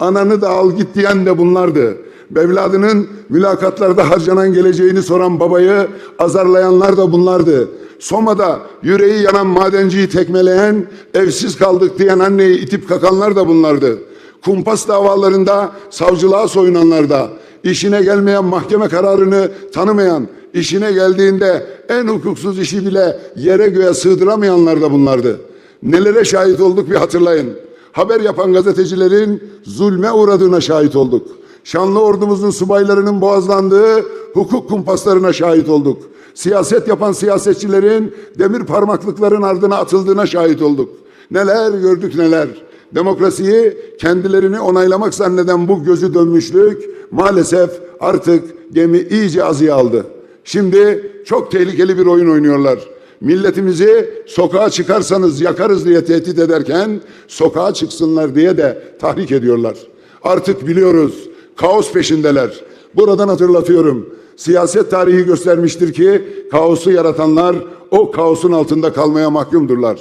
ananı da al git diyen de bunlardı. Evladının mülakatlarda harcanan geleceğini soran babayı azarlayanlar da bunlardı. Soma'da yüreği yanan madenciyi tekmeleyen, evsiz kaldık diyen anneyi itip kakanlar da bunlardı. Kumpas davalarında savcılığa soyunanlar da, işine gelmeyen mahkeme kararını tanımayan, işine geldiğinde en hukuksuz işi bile yere göğe sığdıramayanlar da bunlardı. Nelere şahit olduk bir hatırlayın. Haber yapan gazetecilerin zulme uğradığına şahit olduk. Şanlı ordumuzun subaylarının boğazlandığı hukuk kumpaslarına şahit olduk. Siyaset yapan siyasetçilerin demir parmaklıkların ardına atıldığına şahit olduk. Neler gördük neler. Demokrasiyi kendilerini onaylamak zanneden bu gözü dönmüşlük maalesef artık gemi iyice azıya aldı. Şimdi çok tehlikeli bir oyun oynuyorlar. Milletimizi sokağa çıkarsanız yakarız diye tehdit ederken sokağa çıksınlar diye de tahrik ediyorlar. Artık biliyoruz kaos peşindeler. Buradan hatırlatıyorum. Siyaset tarihi göstermiştir ki kaosu yaratanlar o kaosun altında kalmaya mahkumdurlar.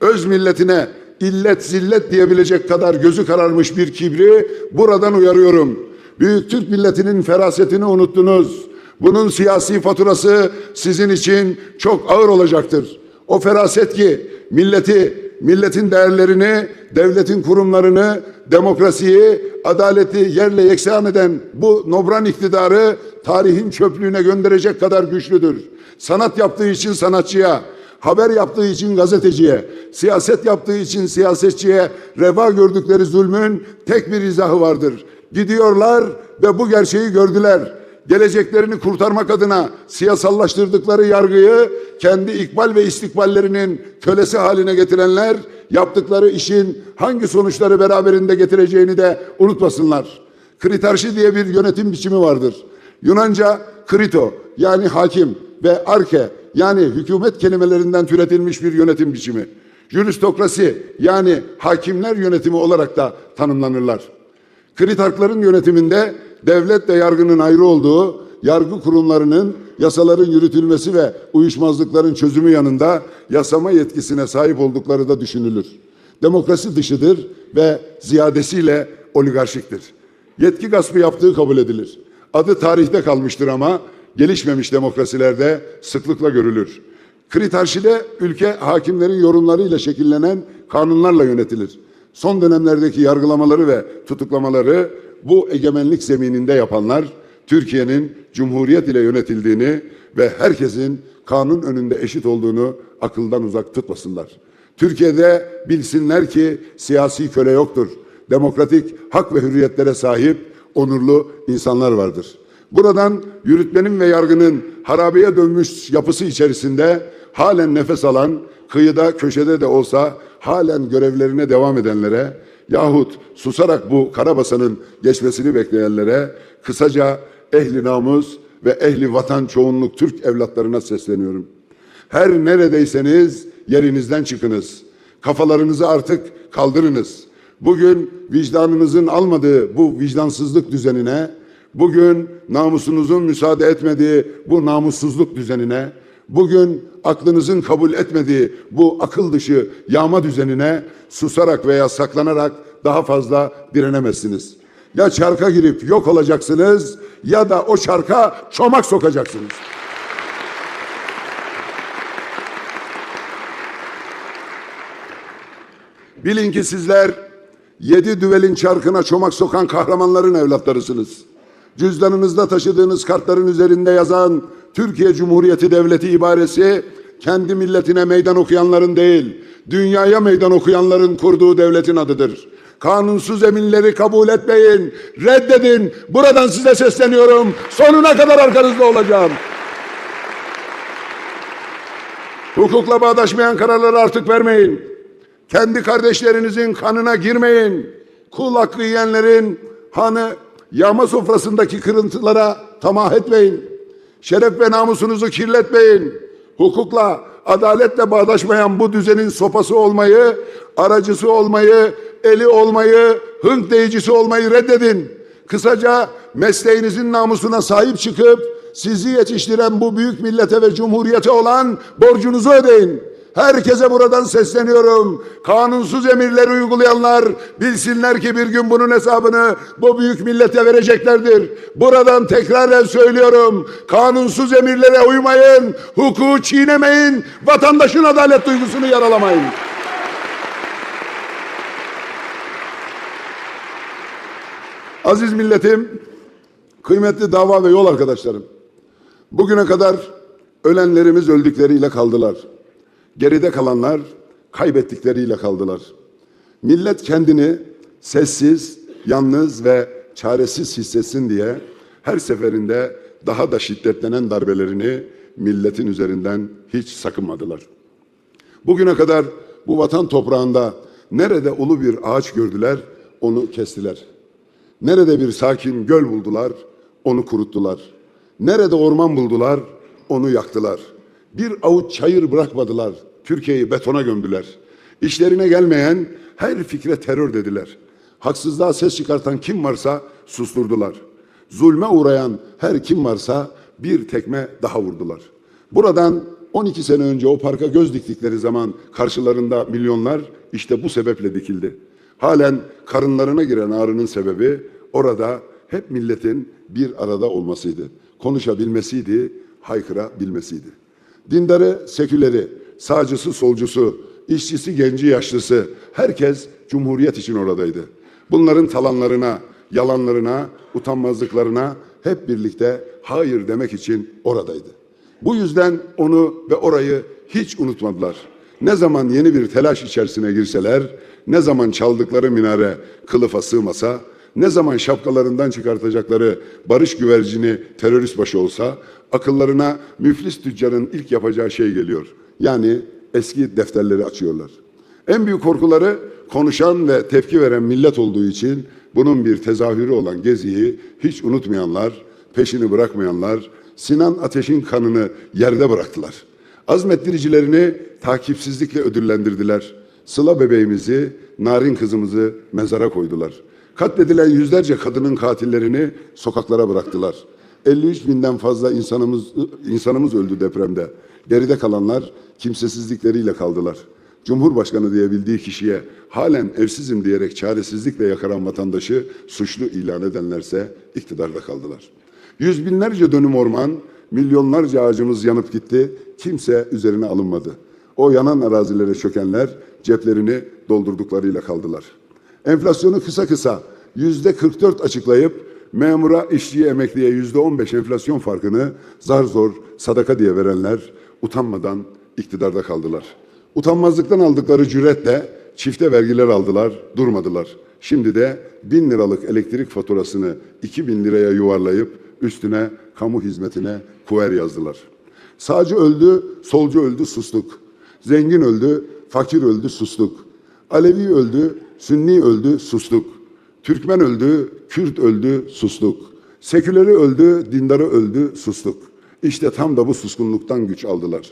Öz milletine illet zillet diyebilecek kadar gözü kararmış bir kibri buradan uyarıyorum. Büyük Türk milletinin ferasetini unuttunuz. Bunun siyasi faturası sizin için çok ağır olacaktır. O feraset ki milleti, milletin değerlerini, devletin kurumlarını, demokrasiyi, adaleti yerle yeksan eden bu nobran iktidarı tarihin çöplüğüne gönderecek kadar güçlüdür. Sanat yaptığı için sanatçıya, haber yaptığı için gazeteciye, siyaset yaptığı için siyasetçiye reva gördükleri zulmün tek bir izahı vardır. Gidiyorlar ve bu gerçeği gördüler geleceklerini kurtarmak adına siyasallaştırdıkları yargıyı kendi ikbal ve istikballerinin kölesi haline getirenler yaptıkları işin hangi sonuçları beraberinde getireceğini de unutmasınlar. Kritarşi diye bir yönetim biçimi vardır. Yunanca krito yani hakim ve arke yani hükümet kelimelerinden türetilmiş bir yönetim biçimi. Jüristokrasi yani hakimler yönetimi olarak da tanımlanırlar. Kritarkların yönetiminde devlet ve yargının ayrı olduğu, yargı kurumlarının yasaların yürütülmesi ve uyuşmazlıkların çözümü yanında yasama yetkisine sahip oldukları da düşünülür. Demokrasi dışıdır ve ziyadesiyle oligarşiktir. Yetki gaspı yaptığı kabul edilir. Adı tarihte kalmıştır ama gelişmemiş demokrasilerde sıklıkla görülür. Kritarşide ülke hakimlerin yorumlarıyla şekillenen kanunlarla yönetilir. Son dönemlerdeki yargılamaları ve tutuklamaları bu egemenlik zemininde yapanlar Türkiye'nin cumhuriyet ile yönetildiğini ve herkesin kanun önünde eşit olduğunu akıldan uzak tutmasınlar. Türkiye'de bilsinler ki siyasi köle yoktur. Demokratik hak ve hürriyetlere sahip onurlu insanlar vardır. Buradan yürütmenin ve yargının harabeye dönmüş yapısı içerisinde halen nefes alan, kıyıda köşede de olsa halen görevlerine devam edenlere yahut susarak bu karabasanın geçmesini bekleyenlere kısaca ehli namus ve ehli vatan çoğunluk Türk evlatlarına sesleniyorum. Her neredeyseniz yerinizden çıkınız. Kafalarınızı artık kaldırınız. Bugün vicdanınızın almadığı bu vicdansızlık düzenine, bugün namusunuzun müsaade etmediği bu namussuzluk düzenine, bugün aklınızın kabul etmediği bu akıl dışı yağma düzenine susarak veya saklanarak daha fazla direnemezsiniz. Ya çarka girip yok olacaksınız ya da o çarka çomak sokacaksınız. Bilin ki sizler yedi düvelin çarkına çomak sokan kahramanların evlatlarısınız. Cüzdanınızda taşıdığınız kartların üzerinde yazan Türkiye Cumhuriyeti Devleti ibaresi kendi milletine meydan okuyanların değil, dünyaya meydan okuyanların kurduğu devletin adıdır. Kanunsuz eminleri kabul etmeyin, reddedin. Buradan size sesleniyorum. Sonuna kadar arkanızda olacağım. Hukukla bağdaşmayan kararları artık vermeyin. Kendi kardeşlerinizin kanına girmeyin. Kul hakkı yiyenlerin hanı yağma sofrasındaki kırıntılara tamah etmeyin. Şeref ve namusunuzu kirletmeyin. Hukukla, adaletle bağdaşmayan bu düzenin sopası olmayı, aracısı olmayı, eli olmayı, hınk deyicisi olmayı reddedin. Kısaca mesleğinizin namusuna sahip çıkıp sizi yetiştiren bu büyük millete ve cumhuriyete olan borcunuzu ödeyin. Herkese buradan sesleniyorum. Kanunsuz emirleri uygulayanlar bilsinler ki bir gün bunun hesabını bu büyük millete vereceklerdir. Buradan tekraren söylüyorum. Kanunsuz emirlere uymayın, hukuku çiğnemeyin, vatandaşın adalet duygusunu yaralamayın. Aziz milletim, kıymetli dava ve yol arkadaşlarım. Bugüne kadar ölenlerimiz öldükleriyle kaldılar. Geride kalanlar kaybettikleriyle kaldılar. Millet kendini sessiz, yalnız ve çaresiz hissetsin diye her seferinde daha da şiddetlenen darbelerini milletin üzerinden hiç sakınmadılar. Bugüne kadar bu vatan toprağında nerede ulu bir ağaç gördüler, onu kestiler. Nerede bir sakin göl buldular, onu kuruttular. Nerede orman buldular, onu yaktılar. Bir avuç çayır bırakmadılar, Türkiye'yi betona gömdüler. İşlerine gelmeyen her fikre terör dediler. Haksızlığa ses çıkartan kim varsa susturdular. Zulme uğrayan her kim varsa bir tekme daha vurdular. Buradan 12 sene önce o parka göz diktikleri zaman karşılarında milyonlar işte bu sebeple dikildi. Halen karınlarına giren ağrının sebebi orada hep milletin bir arada olmasıydı. Konuşabilmesiydi, haykırabilmesiydi. Dindarı, seküleri, sağcısı, solcusu, işçisi, genci, yaşlısı herkes Cumhuriyet için oradaydı. Bunların talanlarına, yalanlarına, utanmazlıklarına hep birlikte hayır demek için oradaydı. Bu yüzden onu ve orayı hiç unutmadılar. Ne zaman yeni bir telaş içerisine girseler, ne zaman çaldıkları minare kılıfa sığmasa, ne zaman şapkalarından çıkartacakları barış güvercini terörist başı olsa, akıllarına müflis tüccarın ilk yapacağı şey geliyor. Yani eski defterleri açıyorlar. En büyük korkuları konuşan ve tepki veren millet olduğu için bunun bir tezahürü olan Gezi'yi hiç unutmayanlar, peşini bırakmayanlar, Sinan Ateş'in kanını yerde bıraktılar. Azmettiricilerini takipsizlikle ödüllendirdiler. Sıla bebeğimizi, narin kızımızı mezara koydular. Katledilen yüzlerce kadının katillerini sokaklara bıraktılar. 53 binden fazla insanımız, insanımız öldü depremde. Geride kalanlar kimsesizlikleriyle kaldılar. Cumhurbaşkanı diyebildiği kişiye halen evsizim diyerek çaresizlikle yakaran vatandaşı suçlu ilan edenlerse iktidarda kaldılar. Yüz binlerce dönüm orman, milyonlarca ağacımız yanıp gitti, kimse üzerine alınmadı. O yanan arazilere çökenler ceplerini doldurduklarıyla kaldılar. Enflasyonu kısa kısa yüzde 44 açıklayıp memura, işçiye, emekliye yüzde 15 enflasyon farkını zar zor sadaka diye verenler utanmadan iktidarda kaldılar. Utanmazlıktan aldıkları cüretle çifte vergiler aldılar, durmadılar. Şimdi de bin liralık elektrik faturasını iki bin liraya yuvarlayıp üstüne kamu hizmetine kuver yazdılar. Sağcı öldü, solcu öldü, sustuk. Zengin öldü, fakir öldü, sustuk. Alevi öldü, Sünni öldü, sustuk. Türkmen öldü, Kürt öldü, sustuk. Seküleri öldü, dindarı öldü, sustuk. İşte tam da bu suskunluktan güç aldılar.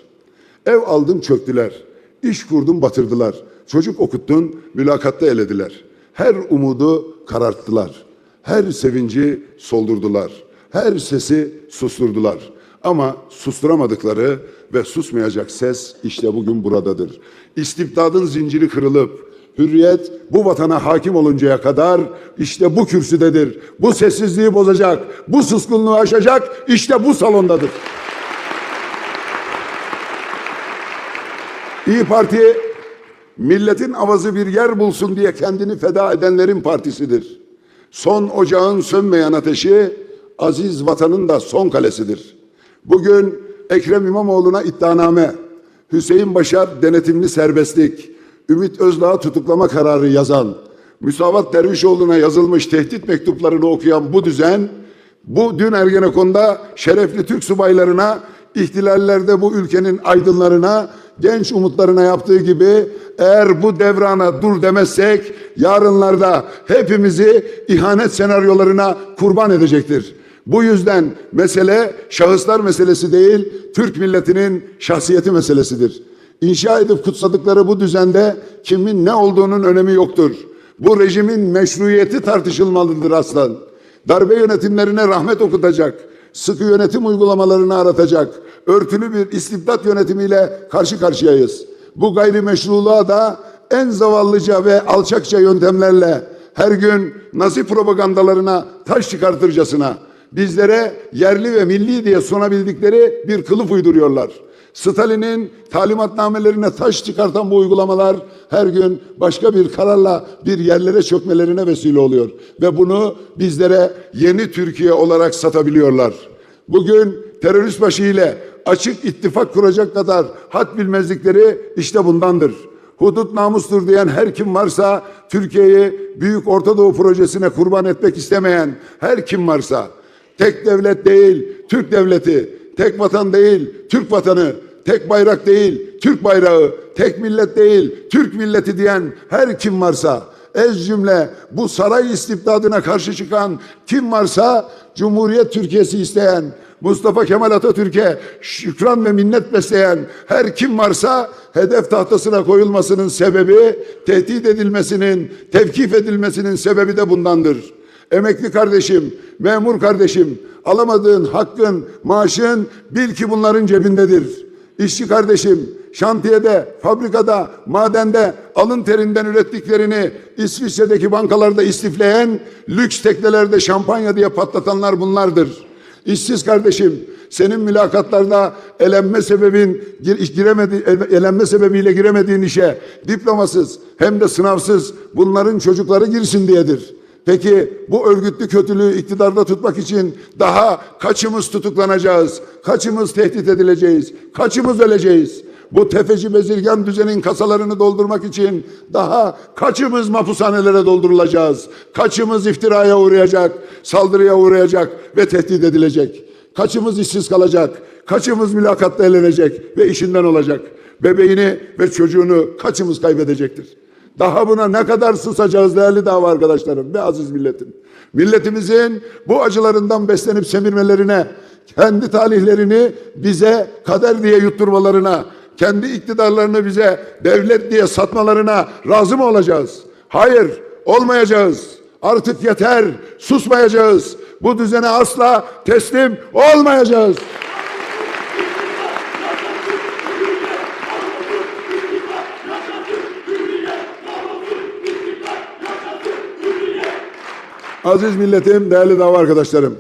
Ev aldın çöktüler. İş kurdun batırdılar. Çocuk okuttun mülakatta elediler. Her umudu kararttılar. Her sevinci soldurdular. Her sesi susturdular. Ama susturamadıkları ve susmayacak ses işte bugün buradadır. İstibdadın zinciri kırılıp hürriyet bu vatana hakim oluncaya kadar işte bu kürsüdedir. Bu sessizliği bozacak, bu suskunluğu aşacak işte bu salondadır. İyi Parti milletin avazı bir yer bulsun diye kendini feda edenlerin partisidir. Son ocağın sönmeyen ateşi aziz vatanın da son kalesidir. Bugün Ekrem İmamoğlu'na iddianame, Hüseyin Başar denetimli serbestlik, Ümit Özdağ tutuklama kararı yazan, Müsavat Dervişoğlu'na yazılmış tehdit mektuplarını okuyan bu düzen, bu dün Ergenekon'da şerefli Türk subaylarına, ihtilallerde bu ülkenin aydınlarına, genç umutlarına yaptığı gibi eğer bu devrana dur demezsek yarınlarda hepimizi ihanet senaryolarına kurban edecektir. Bu yüzden mesele şahıslar meselesi değil, Türk milletinin şahsiyeti meselesidir. İnşa edip kutsadıkları bu düzende kimin ne olduğunun önemi yoktur. Bu rejimin meşruiyeti tartışılmalıdır aslan. Darbe yönetimlerine rahmet okutacak, sıkı yönetim uygulamalarını aratacak, örtülü bir istibdat yönetimiyle karşı karşıyayız. Bu gayrimeşruluğa da en zavallıca ve alçakça yöntemlerle her gün nazi propagandalarına taş çıkartırcasına bizlere yerli ve milli diye sunabildikleri bir kılıf uyduruyorlar. Stalin'in talimatnamelerine taş çıkartan bu uygulamalar her gün başka bir kararla bir yerlere çökmelerine vesile oluyor. Ve bunu bizlere yeni Türkiye olarak satabiliyorlar. Bugün terörist başı ile açık ittifak kuracak kadar hat bilmezlikleri işte bundandır. Hudut namustur diyen her kim varsa Türkiye'yi Büyük Orta Doğu projesine kurban etmek istemeyen her kim varsa tek devlet değil Türk devleti, tek vatan değil Türk vatanı, tek bayrak değil Türk bayrağı, tek millet değil Türk milleti diyen her kim varsa ez cümle bu saray istibdadına karşı çıkan kim varsa Cumhuriyet Türkiye'si isteyen Mustafa Kemal Atatürk'e şükran ve minnet besleyen her kim varsa hedef tahtasına koyulmasının sebebi, tehdit edilmesinin, tevkif edilmesinin sebebi de bundandır. Emekli kardeşim, memur kardeşim, alamadığın hakkın, maaşın bil ki bunların cebindedir. İşçi kardeşim, şantiyede, fabrikada, madende alın terinden ürettiklerini İsviçre'deki bankalarda istifleyen, lüks teknelerde şampanya diye patlatanlar bunlardır. İşsiz kardeşim, senin mülakatlarda elenme sebebin gir- giremedi elenme sebebiyle giremediğin işe diplomasız hem de sınavsız bunların çocukları girsin diyedir. Peki bu örgütlü kötülüğü iktidarda tutmak için daha kaçımız tutuklanacağız? Kaçımız tehdit edileceğiz? Kaçımız öleceğiz? Bu tefeci bezirgan düzenin kasalarını doldurmak için daha kaçımız mahpushanelere doldurulacağız? Kaçımız iftiraya uğrayacak, saldırıya uğrayacak ve tehdit edilecek? Kaçımız işsiz kalacak? Kaçımız mülakatta elenecek ve işinden olacak? Bebeğini ve çocuğunu kaçımız kaybedecektir? Daha buna ne kadar susacağız değerli dava arkadaşlarım ve aziz milletim. Milletimizin bu acılarından beslenip semirmelerine, kendi talihlerini bize kader diye yutturmalarına, kendi iktidarlarını bize devlet diye satmalarına razı mı olacağız? Hayır, olmayacağız. Artık yeter, susmayacağız. Bu düzene asla teslim olmayacağız. Aziz milletim, değerli dava arkadaşlarım.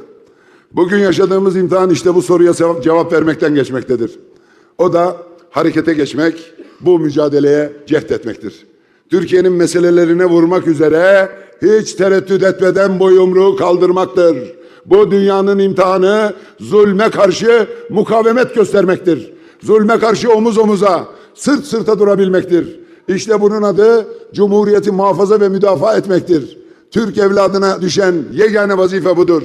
Bugün yaşadığımız imtihan işte bu soruya cevap- vermekten geçmektedir. O da harekete geçmek, bu mücadeleye cehd etmektir. Türkiye'nin meselelerine vurmak üzere hiç tereddüt etmeden bu yumruğu kaldırmaktır. Bu dünyanın imtihanı zulme karşı mukavemet göstermektir. Zulme karşı omuz omuza, sırt sırta durabilmektir. İşte bunun adı Cumhuriyeti muhafaza ve müdafaa etmektir. Türk evladına düşen yegane vazife budur.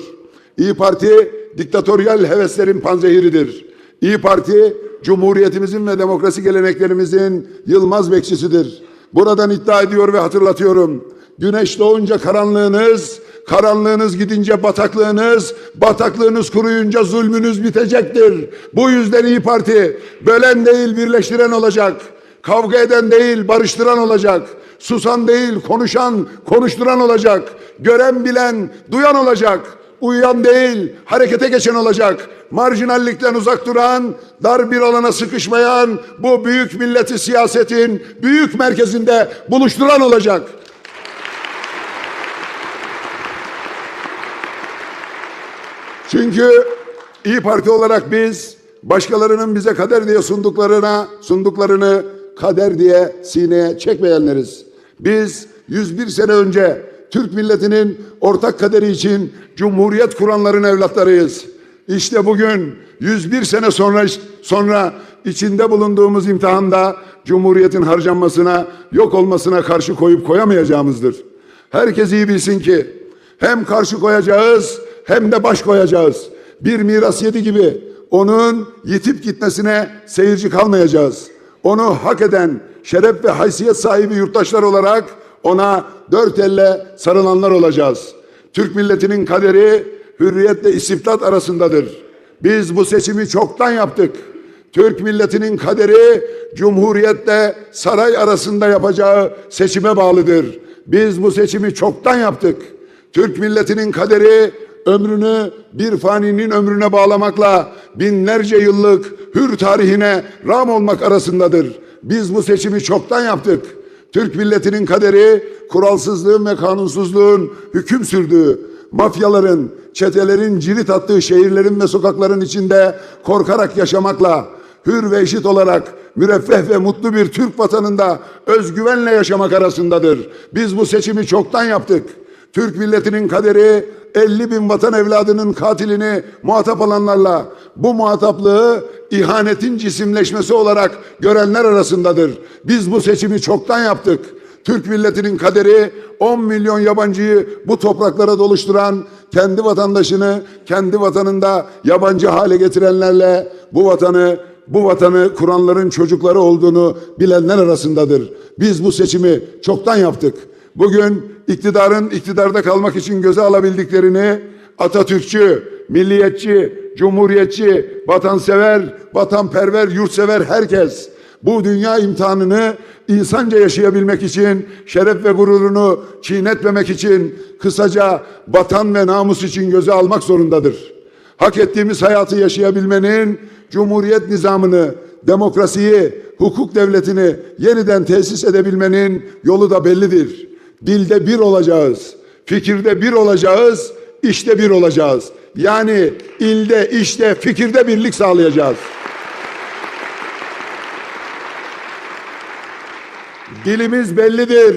İyi Parti diktatöryal heveslerin panzehiridir. İyi Parti Cumhuriyetimizin ve demokrasi geleneklerimizin yılmaz bekçisidir. Buradan iddia ediyor ve hatırlatıyorum. Güneş doğunca karanlığınız, karanlığınız gidince bataklığınız, bataklığınız kuruyunca zulmünüz bitecektir. Bu yüzden İyi Parti bölen değil birleştiren olacak. Kavga eden değil barıştıran olacak. Susan değil konuşan, konuşturan olacak. Gören bilen, duyan olacak. Uyuyan değil, harekete geçen olacak. Marjinallikten uzak duran, dar bir alana sıkışmayan bu büyük milleti siyasetin büyük merkezinde buluşturan olacak. Çünkü İyi Parti olarak biz başkalarının bize kader diye sunduklarına sunduklarını kader diye sineye çekmeyenleriz. Biz 101 sene önce Türk milletinin ortak kaderi için cumhuriyet kuranların evlatlarıyız. İşte bugün 101 sene sonra sonra içinde bulunduğumuz imtihanda cumhuriyetin harcanmasına, yok olmasına karşı koyup koyamayacağımızdır. Herkes iyi bilsin ki hem karşı koyacağız hem de baş koyacağız. Bir miras yedi gibi onun yitip gitmesine seyirci kalmayacağız. Onu hak eden şeref ve haysiyet sahibi yurttaşlar olarak ona dört elle sarılanlar olacağız. Türk milletinin kaderi hürriyetle istibdat arasındadır. Biz bu seçimi çoktan yaptık. Türk milletinin kaderi cumhuriyetle saray arasında yapacağı seçime bağlıdır. Biz bu seçimi çoktan yaptık. Türk milletinin kaderi ömrünü bir faninin ömrüne bağlamakla binlerce yıllık hür tarihine ram olmak arasındadır. Biz bu seçimi çoktan yaptık. Türk milletinin kaderi kuralsızlığın ve kanunsuzluğun hüküm sürdüğü, mafyaların, çetelerin cirit attığı şehirlerin ve sokakların içinde korkarak yaşamakla, hür ve eşit olarak müreffeh ve mutlu bir Türk vatanında özgüvenle yaşamak arasındadır. Biz bu seçimi çoktan yaptık. Türk milletinin kaderi 50 bin vatan evladının katilini muhatap alanlarla bu muhataplığı ihanetin cisimleşmesi olarak görenler arasındadır. Biz bu seçimi çoktan yaptık. Türk milletinin kaderi 10 milyon yabancıyı bu topraklara doluşturan kendi vatandaşını kendi vatanında yabancı hale getirenlerle bu vatanı bu vatanı kuranların çocukları olduğunu bilenler arasındadır. Biz bu seçimi çoktan yaptık. Bugün iktidarın iktidarda kalmak için göze alabildiklerini Atatürkçü, milliyetçi, cumhuriyetçi, vatansever, vatanperver, yurtsever herkes bu dünya imtihanını insanca yaşayabilmek için, şeref ve gururunu çiğnetmemek için, kısaca vatan ve namus için göze almak zorundadır. Hak ettiğimiz hayatı yaşayabilmenin cumhuriyet nizamını, demokrasiyi, hukuk devletini yeniden tesis edebilmenin yolu da bellidir. Dilde bir olacağız, fikirde bir olacağız, işte bir olacağız. Yani ilde, işte, fikirde birlik sağlayacağız. Dilimiz bellidir.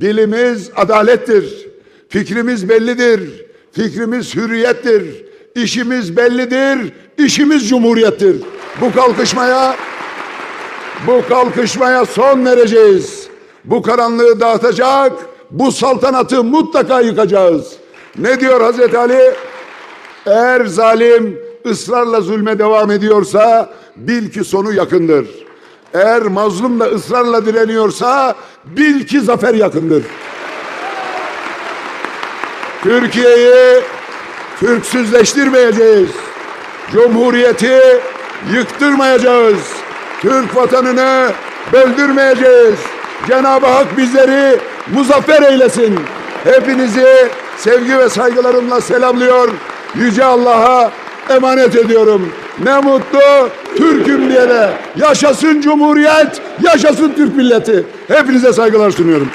Dilimiz adalettir. Fikrimiz bellidir. Fikrimiz hürriyettir. İşimiz bellidir. İşimiz cumhuriyettir. Bu kalkışmaya bu kalkışmaya son vereceğiz. Bu karanlığı dağıtacak, bu saltanatı mutlaka yıkacağız. Ne diyor Hazreti Ali? Eğer zalim ısrarla zulme devam ediyorsa bil ki sonu yakındır. Eğer mazlum da ısrarla direniyorsa bil ki zafer yakındır. Türkiye'yi Türksüzleştirmeyeceğiz. Cumhuriyeti yıktırmayacağız. Türk vatanını böldürmeyeceğiz. Cenab-ı Hak bizleri muzaffer eylesin. Hepinizi sevgi ve saygılarımla selamlıyor. Yüce Allah'a emanet ediyorum. Ne mutlu Türk'üm diyene. Yaşasın Cumhuriyet, yaşasın Türk milleti. Hepinize saygılar sunuyorum.